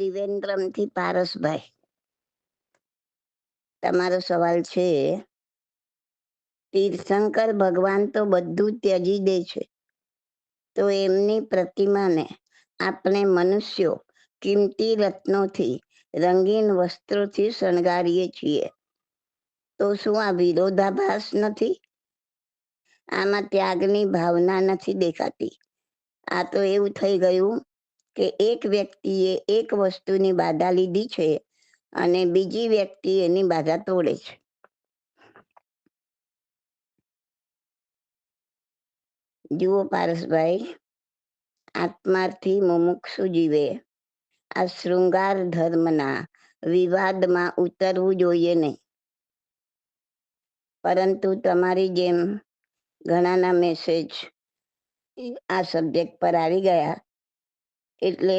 ત્રિવેન્દ્રમથી પારસભાઈ. તમારો સવાલ છે, તીર્થંકર ભગવાન તો બધું ત્યજી દે છે. તો એમની પ્રતિમાને આપણે મનુષ્યો કિંમતી રત્નોથી, રંગીન વસ્ત્રોથી શણગારીએ છીએ. તો શું આ વિરોધાભાસ નથી? આમાં ત્યાગની ભાવના નથી દેખાતી. આ તો એવું થઈ ગયું કે એક વ્યક્તિએ એક વસ્તુની બાધા લીધી છે અને બીજી વ્યક્તિ એની બાધા તોડે છે. જુઓ પારસભાઈ, આત્માર્થી મુમુક્ષુ જીવે. આ શૃંગાર ધર્મના વિવાદમાં ઉતરવું જોઈએ નહીં. પરંતુ તમારી જેમ ઘણાના મેસેજ આ સબ્જેક્ટ પર આવી ગયા. એટલે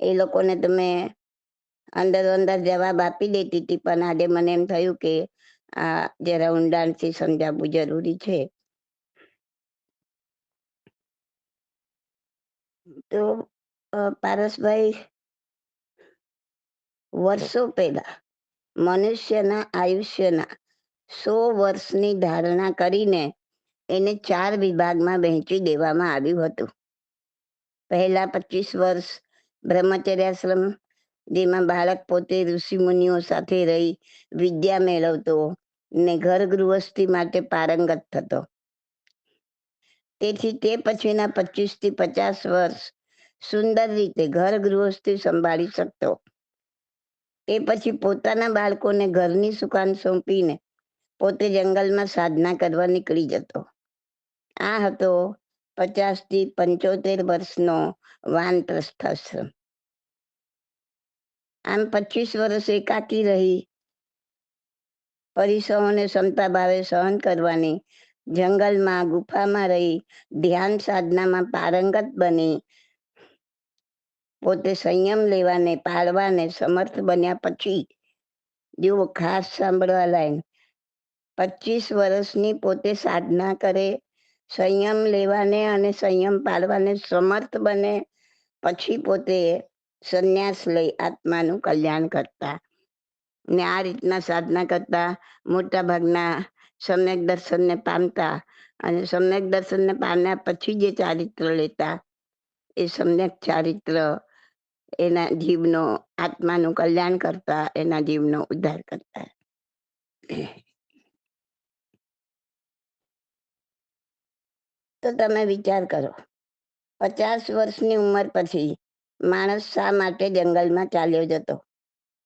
એ લોકોને તમે અંદર અંદર જવાબ આપી દેતી હતી, પણ આજે મને એમ થયું કે આ જરા ઊંડાણથી સમજાવવું જરૂરી છે. તો પારસભાઈ, વર્ષો પહેલા મનુષ્યના આયુષ્યના સો વર્ષની ધારણા કરીને એને ચાર વિભાગમાં વહેંચી દેવામાં આવ્યું હતું. પહેલા પચીસ વર્ષ બ્રહ્મચર્યાશ્રમ જેમાં બાળક પોતે ઋષિ મુનિઓ સાથે રહી વિદ્યા મેળવતો ને ઘર ગૃહસ્થી માટે પારંગત થતો. તેથી તે પછીના પચીસથી પચાસ વર્ષ સુંદર રીતે ઘર ગૃહસ્થી સંભાળી શકતો. તે પછી પોતાના બાળકોને ઘરની સુકાન સોંપીને પોતે જંગલમાં સાધના કરવા નીકળી જતો. આ હતો પચાસથી પંચોતેર વર્ષનો વાનપ્રસ્થાશ્રમ આમ પચીસ વર્ષ એકાકી રહી. પરિસહોને ક્ષમતા ભાવે સહન કરવાની, જંગલમાં, ગુફામાં રહી, ધ્યાન સાધનામાં પારંગત બની, પોતે સંયમ લેવાને, પાળવાને સમર્થ બન્યા પછી, જુઓ ખાસ સાંભળવા લાઈન પચીસ વર્ષની પોતે સાધના કરે સંયમ લેવાને અને સંયમ પાળવાને સમર્થ બને, પછી પોતે સંન્યાસ લઈ આત્માનું કલ્યાણ કરતા. ને આ રીતના સાધના કરતા, મોટા ભાગના સમ્યક દર્શનને પામતા અને સમ્યક દર્શનને પામ્યા પછી જે ચારિત્ર લેતા, એ સમ્યક ચારિત્ર એના જીવનો, આત્માનું કલ્યાણ કરતા, એના જીવનો ઉદ્ધાર કરતા. તો તમે વિચાર કરો, પચાસ વર્ષની ઉંમર પછી માણસ શા માટે જંગલમાં ચાલ્યો જતો?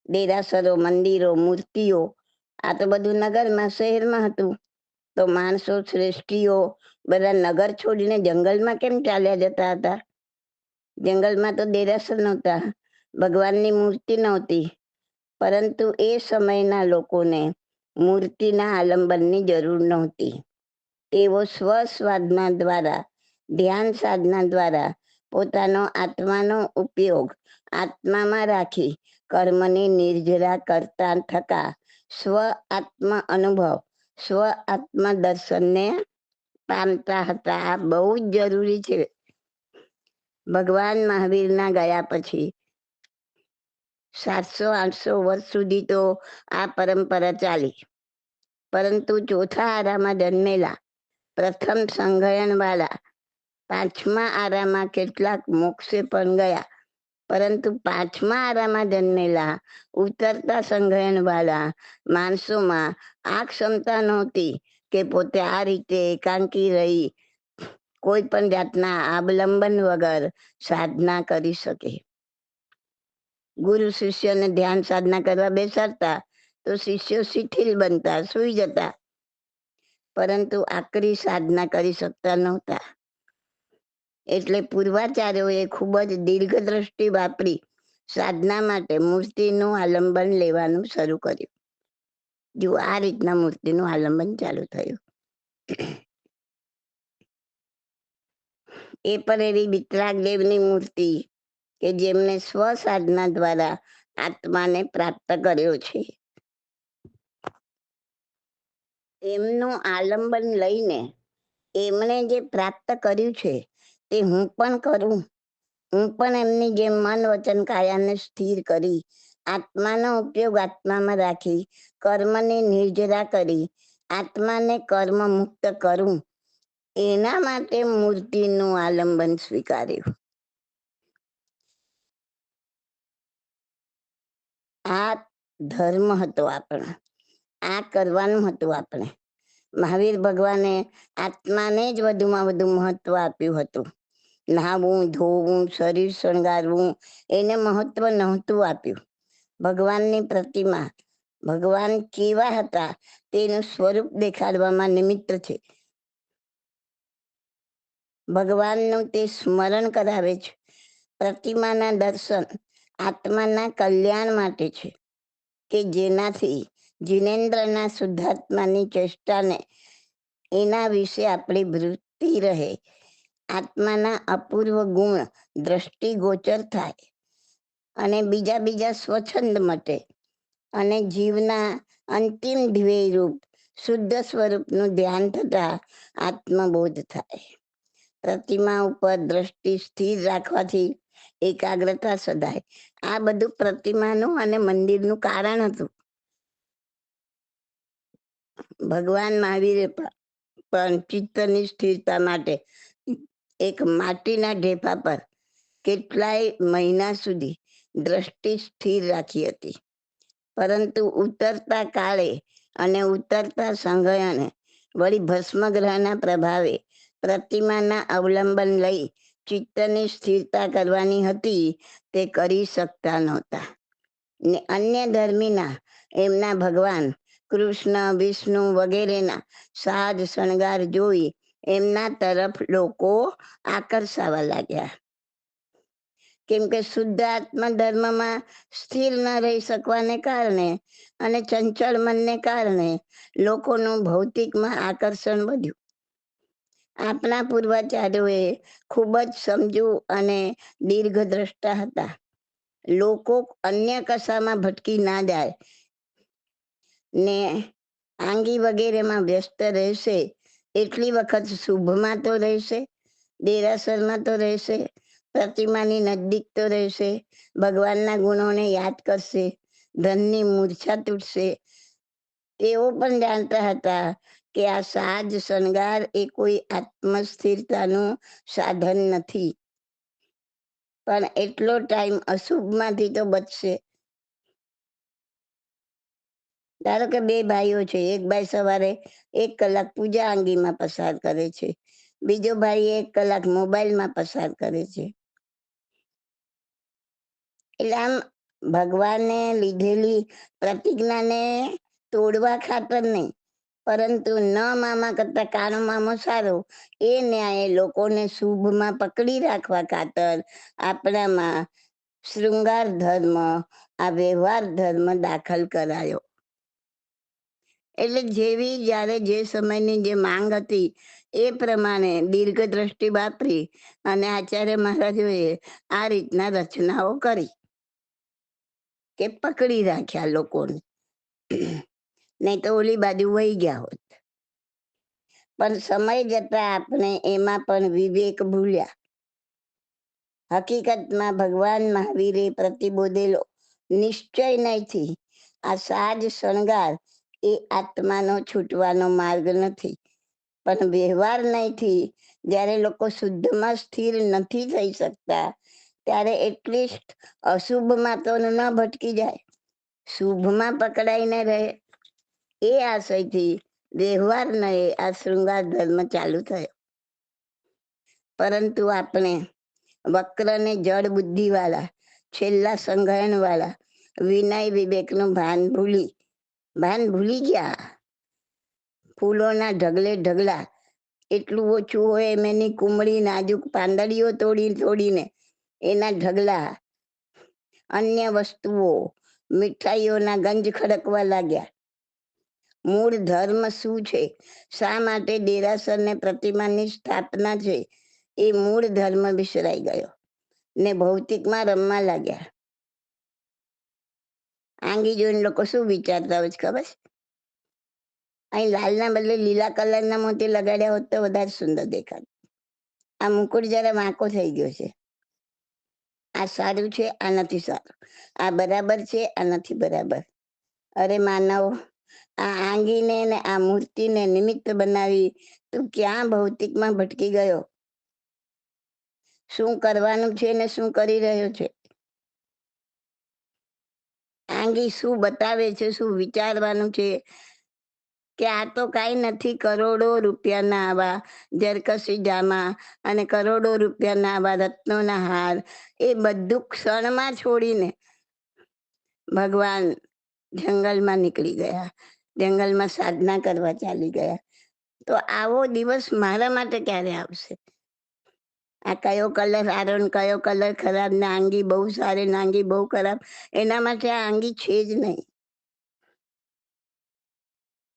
દેરાસરો, મંદિરો, મૂર્તિઓ, આ તો બધું નગરમાં, શહેરમાં હતું. તો માણસો, શ્રેષ્ઠીઓ બધા નગર છોડીને જંગલમાં કેમ ચાલ્યા જતા હતા? જંગલમાં તો દેરાસર નહોતા, ભગવાનની મૂર્તિ નહોતી. પરંતુ એ સમયના લોકોને મૂર્તિના આલંબનની જરૂર નહોતી. તેઓ સ્વસ્વાદના દ્વારા, ધ્યાન સાધના દ્વારા પોતાનો આત્માનો ઉપયોગ આત્મામાં રાખી કર્મની નિર્જરા કરતા થતા સ્વ આત્મ અનુભવ, સ્વ આત્મ દર્શનને પામતા હતા. આ બહુ જ જરૂરી છે. ભગવાન મહાવીરના ગયા પછી સાતસો આઠસો વર્ષ સુધી તો આ પરંપરા ચાલી. પરંતુ ચોથા આરામાં જન્મેલા પ્રથમ સંગયન વાળા પાંચમા આરામાં કેટલાક મોક્ષે પણ ગયા. પરંતુ પાંચમા આરામાં જન્મેલા, ઉતરતા સંગ્રહણ વાળા માણસોમાં આ ક્ષમતા નહોતી કે પોતે આ રીતે એકાંકી રહી કોઈ પણ જાતના અવલંબન વગર સાધના કરી શકે. ગુરુ શિષ્યને ધ્યાન સાધના કરવા બેસાડતા તો શિષ્યો શિથિલ બનતા, સુઈ જતા. પરંતુ આકરી સાધના કરી શકતા નહોતા. એટલે પૂર્વાચાર્યોએ ખૂબ જ દીર્ઘ દ્રષ્ટિ વાપરી સાધના માટે મૂર્તિનું આલંબન લેવાનું શરૂ કર્યું. જો આ રીતના મૂર્તિનું આલંબન ચાલુ થયું. એ પણ એવી વિતરાગ દેવની મૂર્તિ કે જેમને સ્વ સાધના દ્વારા આત્માને પ્રાપ્ત કર્યો છે. એમનું આલંબન લઈને એમણે જે પ્રાપ્ત કર્યું છે તે હું પણ કરું. હું પણ એમની જેમ મન વચન કાયાને સ્થિર કરી, આત્માનો ઉપયોગ આત્મામાં રાખી, કર્મને નિર્જરા કરી, આત્માને કર્મ મુક્ત કરું. એના માટે મૂર્તિનું આલંબન સ્વીકાર્યું. આ ધર્મ હતો આપણો. આ કરવાનું હતું આપણે. મહાવીર ભગવાને આત્માને જ વધુમાં વધુ મહત્વ આપ્યું હતું. નહાવું, ધોવું, શરીર શણગારવું એને મહત્વ નહોતું આપ્યું. ભગવાનની પ્રતિમા, ભગવાન કેવા હતા તેનું સ્વરૂપ દેખાડવામાં નિમિત્ત છે. ભગવાનનું તે સ્મરણ કરાવે છે. પ્રતિમાના દર્શન આત્માના કલ્યાણ માટે છે કે જેનાથી જીનેન્દ્રના શુદ્ધાત્માની ચેષ્ટાને એના વિશે આપણી વૃત્તિ રહે. આત્માના અપૂર્વ ગુણ દ્રષ્ટિગોચર થાય અને બીજા બીજા સ્વચ્છંદ મટે અને જીવના અંતિમ ધ્યેય રૂપ શુદ્ધ સ્વરૂપનું ધ્યાન થતા આત્મબોધ થાય. પ્રતિમા ઉપર દ્રષ્ટિ સ્થિર રાખવાથી એકાગ્રતા સદાય. આ બધું પ્રતિમાનું અને મંદિરનું કારણ હતું. ભગવાન મહાવીરે પણ ચિત્તની સ્થિરતા માટે એક માટીના ઢેફા પર કેટલાય મહિના સુધી દ્રષ્ટિ સ્થિર રાખી હતી. પરંતુ ઉતરતા કાળે અને ઉતરતા સંઘયને વળી ભસ્મગ્રહના પ્રભાવે પ્રતિમાના અવલંબન લઈ ચિત્તની સ્થિરતા કરવાની હતી તે કરી શકતા નહોતા. ને અન્ય ધર્મીના એમના ભગવાન કૃષ્ણ, વિષ્ણુ વગેરેના સાજ શણગાર જોઈ એમના તરફ લોકો આકર્ષાવા લાગ્યા. કેમ કે શુદ્ધ આત્મા ધર્મમાં સ્થિર ન રહી શકવાને કારણે અને ચંચળ મનને કારણે લોકોનું ભૌતિકમાં આકર્ષણ વધ્યું. આપણા પૂર્વાચાર્યોએ ખૂબ જ સમજુ અને દીર્ઘ દ્રષ્ટા હતા. લોકો અન્ય કશામાં ભટકી ના જાય ને આંગી વગેરેમાં વ્યસ્ત રહેશે એટલી વખત શુભમાં તો રહેશે, દેરાસરમાં તો રહેશે, પ્રતિમાની નજદીક તો રહેશે, ભગવાનના ગુણોને યાદ કરશે, ધનની મૂર્છા તૂટશે. તેઓ પણ જાણતા હતા કે આ સાજ શણગાર એ કોઈ આત્મસ્થિરતાનું સાધન નથી. પણ એટલો ટાઈમ અશુભમાંથી તો બચશે. ધારો કે બે ભાઈઓ છે, એક ભાઈ સવારે એક કલાક પૂજા અંગીમાં પસાર કરે છે, બીજો ભાઈ એક કલાક મોબાઈલમાં પસાર કરે છે. એટલે આમ ભગવાને લીધેલી પ્રતિજ્ઞાને તોડવા ખાતર નહીં, પરંતુ ન મામા કરતા કાનો મામો સારો, એ ન્યાય લોકોને શુભમાં પકડી રાખવા ખાતર આપણામાં શૃંગાર ધર્મ, આ વ્યવહાર ધર્મ દાખલ કરાયો. એટલે જેવી જ્યારે જે સમયની જે માંગ હતી, એ પ્રમાણે દીર્ઘ દ્રષ્ટિ વાપરી અને આચાર્ય મહારાજોએ આ રીતના રચનાઓ કરી. કે પકડી રાખ્યા લોકોને. નહીં તો ઓલી બાજુ વહી ગયા હોત. પણ સમય જતા આપણે એમાં પણ વિવેક ભૂલ્યા. હકીકતમાં ભગવાન મહાવીરે પ્રતિબોધેલો નિશ્ચય નહીંથી આ સાજ શણગાર એ આત્માનો છૂટવાનો માર્ગ નથી. પણ વ્યવહાર નહીંથી, જ્યારે લોકો શુદ્ધમાં સ્થિર નથી થઈ શકતા, ત્યારે એટલીસ્ટ અશુભમાં તો ન ભટકી જાય. શુભમાં પકડાઈને રહે. એ આશયથી વ્યવહાર નએ આ શૃંગાર ધર્મ ચાલુ થયો. પરંતુ આપણે વક્રને જળ બુદ્ધિવાળા, છેલ્લા સંગ્રહણવાળા વિનય વિવેકનું ભાન ભૂલી ભાન ભૂલી ગયા. ફૂલોના ઢગલે ઢગલા. એટલું ઓછું હોય એમ એની કુમળી નાજુક પાંદડીઓ તોડી તોડીને એના ઢગલા. અન્ય વસ્તુઓ, મીઠાઈઓના ગંજ ખડકવા લાગ્યા. મૂળ ધર્મ શું છે? શા માટે દેરાસર ને પ્રતિમાની સ્થાપના છે? એ મૂળ ધર્મ વિસરાઈ ગયો ને ભૌતિકમાં રમવા લાગ્યા. આંગી જોઈને લોકો શું વિચારતા હોય છે ખબર અહીં લાલના બદલે લીલા કલરના મોતી લગાડ્યા હોત તો વધારે સુંદર દેખાત. આ મુકુટ જરા વાંકો થઈ ગયો છે. આ સારું છે, આ નથી સારું. આ બરાબર છે, આ નથી બરાબર. અરે માનવ, આ આંગીને ને આ મૂર્તિને નિમિત્ત બનાવી તું ક્યાં ભૌતિકમાં ભટકી ગયો? શું કરવાનું છે ને શું કરી રહ્યો છે? આંગી શું બતાવે છે, શું વિચારવાનું છે? કે આ તો કાંઈ નથી, કરોડો રૂપિયાના આવા જરકસી જામા અને કરોડો રૂપિયાના આવા રત્નોના હાર, એ બધું ક્ષણમાં છોડીને ભગવાન જંગલમાં નીકળી ગયા, જંગલમાં સાધના કરવા ચાલી ગયા. તો આવો દિવસ મારા માટે ક્યારે આવશે? આ કયો કલર સારો ને કયો કલર ખરાબ, ને આંગી બહુ સારી ને આંગી બહુ ખરાબ, એના માટે આ આંગી છે જ નહીં.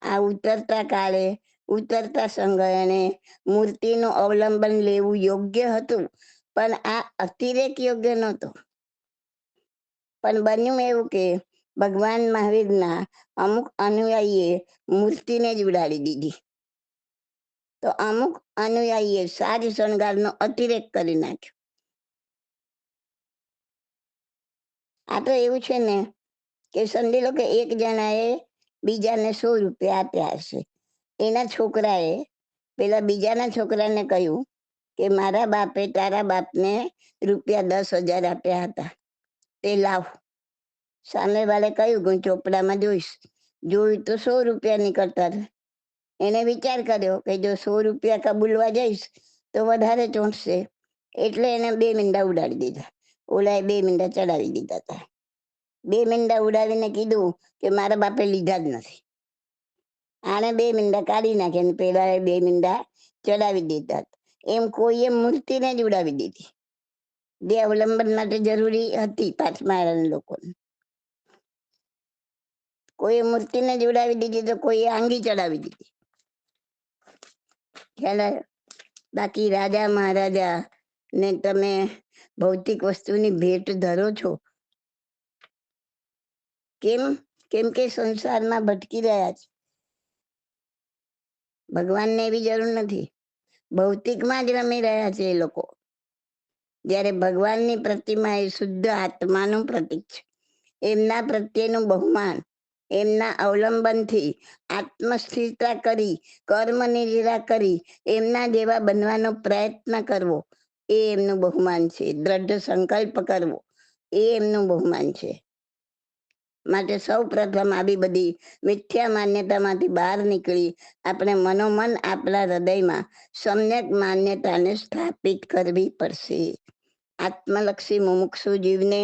આ ઉતરતા કાળે, ઉતરતા સંગયણે મૂર્તિનું અવલંબન લેવું યોગ્ય હતું, પણ આ અતિરેક યોગ્ય નહોતો. પણ બન્યું એવું કે ભગવાન મહાવીરના અમુક અનુયાયીએ મૂર્તિને જ ઉડાડી દીધી. તો અમુક અનુયાયીએ સારી શણગારનો અતિરેક કરી નાખ્યો. આ તો એવું છે ને કે સમજી લો કે એક જણાએ બીજાને સો રૂપિયા આપ્યા હશે. એના છોકરાએ પેલા બીજાના છોકરાને કહ્યું કે મારા બાપે તારા બાપને રૂપિયા દસ હજાર આપ્યા હતા. તે લાવ. સામે વાળે કહ્યું, હું ચોપડામાં જોઈશ. જોયું તો સો રૂપિયા નીકળતા એને વિચાર કર્યો કે જો સો રૂપિયા કબૂલવા જઈશ, તો વધારે ચોંટશે. એટલે એને બે મીંડા ઉડાડી દીધા. ઓલાએ બે મીંડા ચડાવી દીધા હતા. બે મીંડા ઉડાવીને કીધું કે મારા બાપે લીધા જ નથી. આને બે મીંડા કાઢી નાખ્યા ને પેલા બે મીંડા ચડાવી દીધા. એમ કોઈએ મૂર્તિને જ ઉડાવી દીધી. જે અવલંબન માટે જરૂરી હતી પાંચમા લોકોને. કોઈ મૂર્તિને જ ઉડાવી દીધી તો કોઈ આંગી ચડાવી દીધી. ખ્યાલ બાકી રાજા મહારાજા, ને તમે ભૌતિક વસ્તુની ભેટ ધરો છો. કેમ? કેમ કે સંસારમાં ભટકી રહ્યા છે. ભગવાનને એવી જરૂર નથી. ભૌતિકમાં જ રમી રહ્યા છે એ લોકો. જ્યારે ભગવાનની પ્રતિમા એ શુદ્ધ આત્માનું પ્રતીક છે. એમના પ્રત્યેનું બહુમાન. એમના અવલંબનથી આત્મસ્થિરતા કરી કર્મ નિરીરા કરી, એમના જેવા બનવાનો પ્રયત્ન કરવો. એ એમનું બહુમાન છે. દ્રઢ સંકલ્પ કરવો. એ એમનું બહુમાન છે. માટે સૌ પ્રથમ આવી બધી મિથ્યા માન્યતામાંથી બહાર નીકળી આપણે મનોમન આપણા હૃદયમાં સમ્યક માન્યતાને સ્થાપિત કરવી પડશે. આત્મલક્ષી મુમુક્ષુ જીવને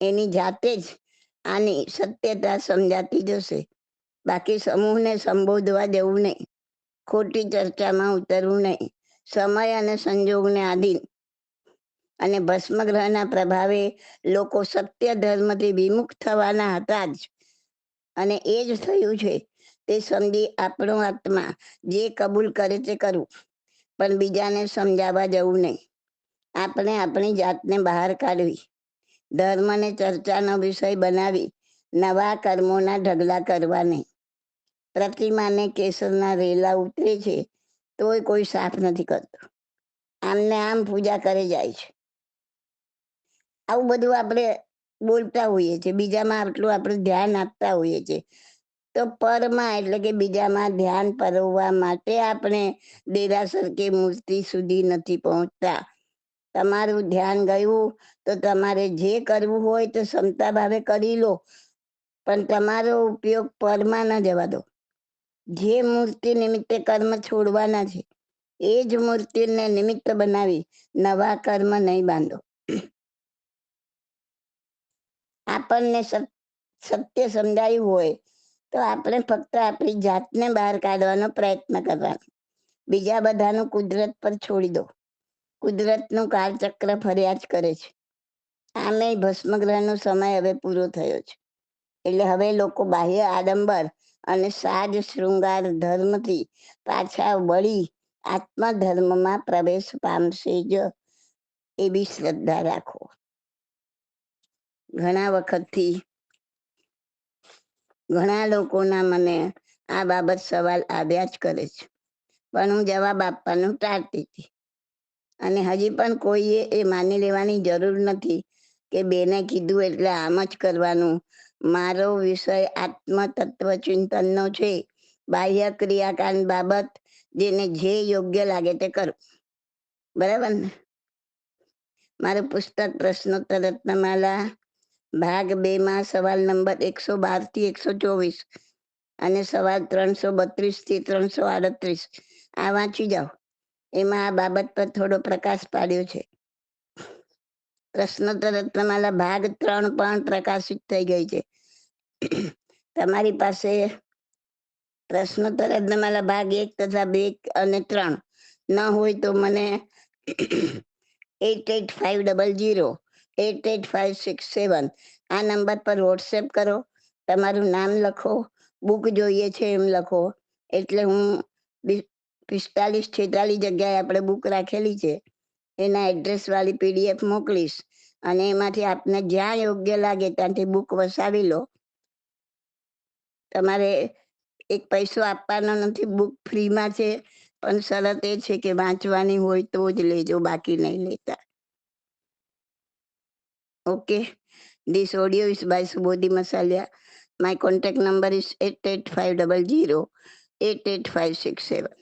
એની જાતે જ આની સત્યતા સમજાતી જશે. બાકી સમૂહને સંબોધવા જવું નહીં. ખોટી ચર્ચામાં ઉતરવું નહીં. સમય અને સંજોગને આધીન. અને ભસ્મગ્રહના પ્રભાવે લોકો સત્ય ધર્મથી વિમુખ થવાના હતા જ. અને એ જ થયું છે. તે સમજી આપણો આત્મા જે કબૂલ કરે તે કરવું પણ બીજાને સમજાવવા જવું નહીં. આપણે આપણી જાતને બહાર કાઢવી. ધર્મને ચર્ચાનો વિષય બનાવી, નવા કર્મોના ઢગલા કરવા નહીં પ્રતિમાને કેસરના રેલા ઉતરે છે, તોય કોઈ સાફ નથી કરતો. આમને આમ પૂજા કરે જાય છે. આવું બધું આપણે બોલતા હોઈએ છીએ, બીજામાં આટલું આપણે ધ્યાન આપતા હોઈએ છીએ. તો પરમાં એટલે કે બીજામાં ધ્યાન પરવવા માટે આપણે દેરાસર કે મૂર્તિ સુધી નથી પહોંચતા. તમારું ધ્યાન ગયું, તો તમારે જે કરવું હોય તો ક્ષમતા ભાવે કરી લો. પણ તમારો ઉપયોગ પરમાં ના જવા દો. જે મૂર્તિ નિમિત્તે કર્મ છોડવાના છે, એ જ મૂર્તિને નિમિત્ત બનાવી નવા કર્મ નહીં બાંધો. આપણને સત્ય સમજાયું હોય, તો આપણે ફક્ત આપણી જાતને બહાર કાઢવાનો પ્રયત્ન કરવાનો. બીજા બધાનું કુદરત પર છોડી દો. કુદરતનું કાળચક્ર ફર્યા જ કરે છે. આમે ભસ્મગ્રહનો સમય હવે પૂરો થયો છે. એટલે હવે લોકો બાહ્ય આડંબર અને સાજ શૃંગાર ધર્મથી પાછા વળી આત્મધર્મમાં પ્રવેશ પામશે જ એવી શ્રદ્ધા રાખો. ઘણા વખતથી ઘણા લોકોના મને આ બાબત સવાલ આવ્યા જ કરે છે. પણ હું જવાબ આપવાનું ટાળતી હતી. અને હજી પણ કોઈએ એ માની લેવાની જરૂર નથી કે બેને કીધું એટલે આમ જ કરવાનું. મારો વિષય આત્મતત્વ ચિંતનનો છે. બાહ્ય ક્રિયાકાંડ બાબત જેને જે યોગ્ય લાગે તે કરો. બરાબર ને? મારું પુસ્તક પ્રશ્નોત્તર રત્નમાલા, ભાગ બે માં સવાલ નંબર એકસો બારથી એકસો ચોવીસ અને સવાલ ત્રણસો બત્રીસથી ત્રણસો આડત્રીસ. આ વાંચી જાઓ. એમાં આ બાબત પર થોડો પ્રકાશ પાડ્યો છે. પ્રશ્નોત્તર રત્નમાલા ભાગ ત્રણ પણ પ્રકાશિત થઈ ગઈ છે. તમારી પાસે પ્રશ્નોત્તર રત્નમાલા ભાગ એક તથા બે અને ત્રણ. ન હોય તો મને eight eight five double zero eight eight five six seven આ નંબર પર વોટ્સએપ કરો. તમારું નામ લખો. બુક જોઈએ છે એમ લખો. એટલે હું પિસ્તાલીસ છેતાલીસ જગ્યાએ આપણે બુક રાખેલી છે. એના એડ્રેસ વાળી પીડીએફ મોકલીશ અને એમાંથી આપને જ્યાં યોગ્ય લાગે ત્યાંથી બુક વસાવી લો. તમારે એક પૈસો આપવાનો નથી બુક ફ્રીમાં છે, પણ શરત એ છે કે વાંચવાની હોય તો જ લેજો, બાકી નહીં લેતા. Okay this audio is by Subodhi Masaliya my contact number is eight eight five double zero eight eight five six seven